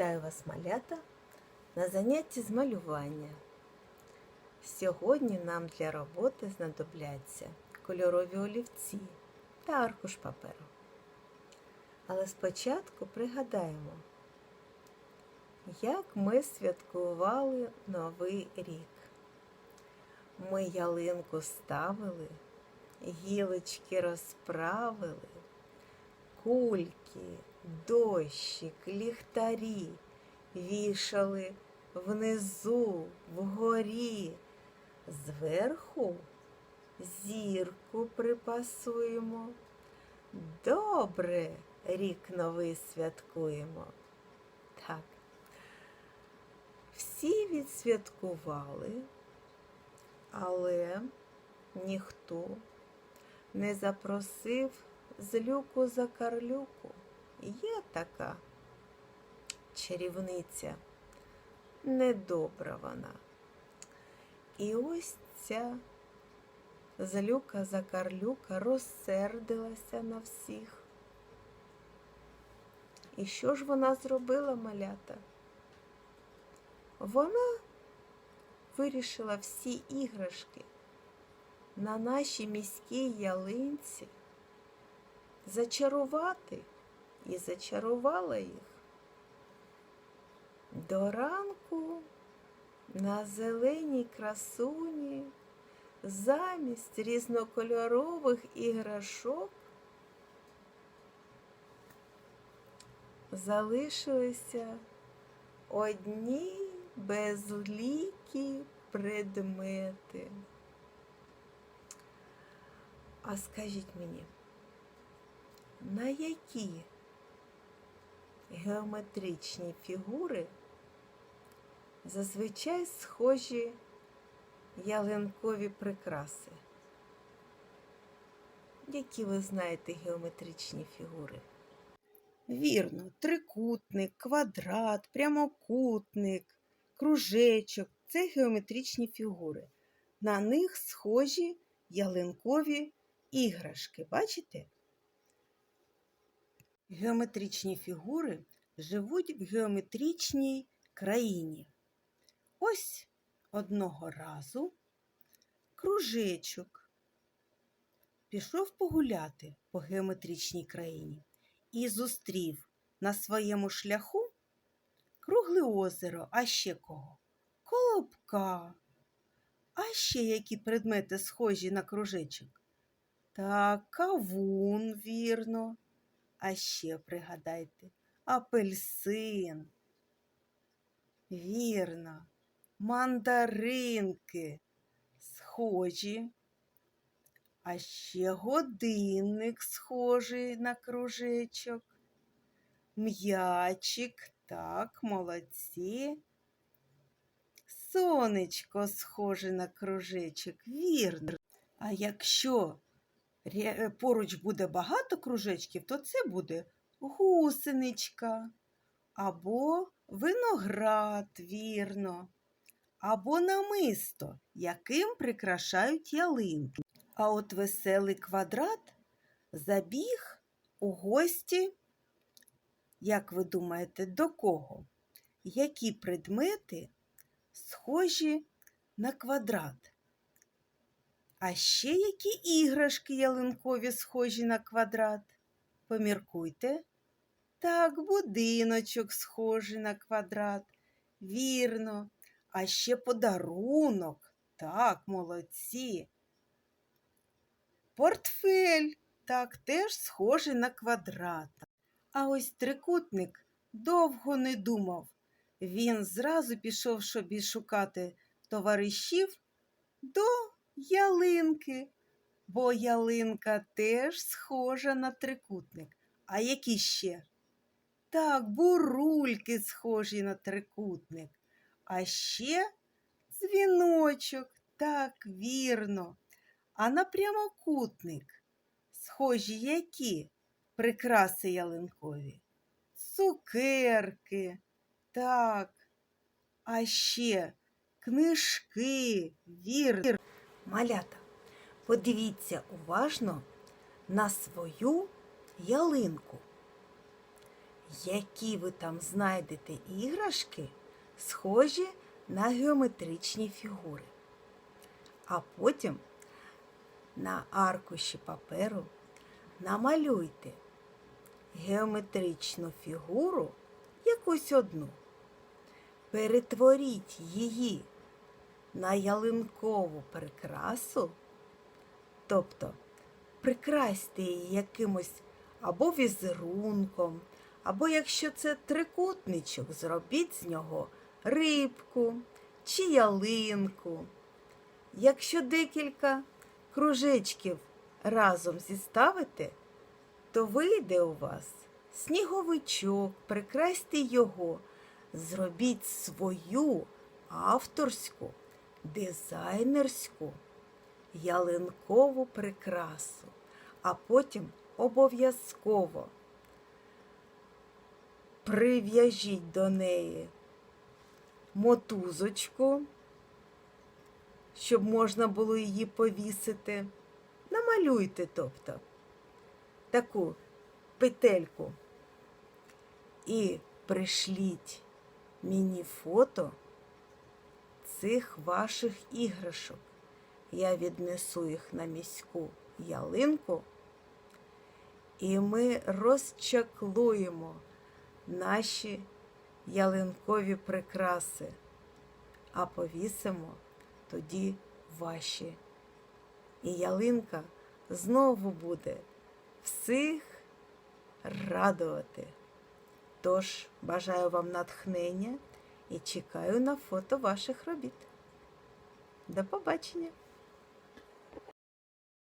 Вітаю вас, малята, на занятті з малювання. Сьогодні нам для роботи знадобляться кольорові олівці та аркуш паперу. Але спочатку пригадаємо, як ми святкували Новий рік. Ми ялинку ставили, гілочки розправили, кульки, дощик, ліхтарі вішали внизу, вгорі, зверху зірку припасуємо. Добре рік новий святкуємо. Так. Всі відсвяткували, але ніхто не запросив злюку за карлюку. Така чарівниця, недобра вона. І ось ця злюка за карлюка розсердилася на всіх. І що ж вона зробила, малята? Вона вирішила всі іграшки на нашій міській ялинці зачарувати і зачарувала їх. До ранку на зеленій красуні замість різнокольорових іграшок залишилися одні безлікі предмети. А скажіть мені, на які геометричні фігури зазвичай схожі ялинкові прикраси? Які ви знаєте геометричні фігури? Вірно, трикутник, квадрат, прямокутник, кружечок це геометричні фігури. На них схожі ялинкові іграшки. Бачите? Геометричні фігури живуть в геометричній країні. Ось одного разу кружечок пішов погуляти по геометричній країні і зустрів на своєму шляху кругле озеро, а ще кого? Колобка. А ще які предмети схожі на кружечок? Так, кавун, вірно. А ще пригадайте, апельсин. Вірно, мандаринки схожі. А ще годинник схожий на кружечок. М'ячик, так, молодці. Сонечко схоже на кружечок, вірно. А якщо поруч буде багато кружечків, то це буде гусеничка або виноград, вірно, або намисто, яким прикрашають ялинки. А от веселий квадрат забіг у гості, як ви думаєте, до кого? Які предмети схожі на квадрат? А ще які іграшки ялинкові схожі на квадрат? Поміркуйте. Так, будиночок схожий на квадрат. Вірно. А ще подарунок. Так, молодці. Портфель так теж схожий на квадрат. А ось трикутник довго не думав. Він зразу пішов собі шукати товаришів до ялинки, бо ялинка теж схожа на трикутник. А які ще? Так, бурульки схожі на трикутник. А ще дзвіночок, так, вірно. А на прямокутник схожі які прикраси ялинкові? Цукерки, так, а ще книжки, вір. Малята, подивіться уважно на свою ялинку. Які ви там знайдете іграшки, схожі на геометричні фігури. А потім на аркуші паперу намалюйте геометричну фігуру якусь одну. Перетворіть її на ялинкову прикрасу, тобто прикрасьте її якимось або візерунком, або якщо це трикутничок, зробіть з нього рибку чи ялинку. Якщо декілька кружечків разом зіставите, то вийде у вас сніговичок, прикрасьте його, зробіть свою авторську, дизайнерську ялинкову прикрасу, а потім обов'язково прив'яжіть до неї мотузочку, щоб можна було її повісити. Намалюйте, тобто, таку петельку. І пришліть мені фото цих ваших іграшок. Я віднесу їх на міську ялинку, і ми розчаклуємо наші ялинкові прикраси, а повісимо тоді ваші. І ялинка знову буде всіх радувати. Тож бажаю вам натхнення і чекаю на фото ваших робіт. До побачення!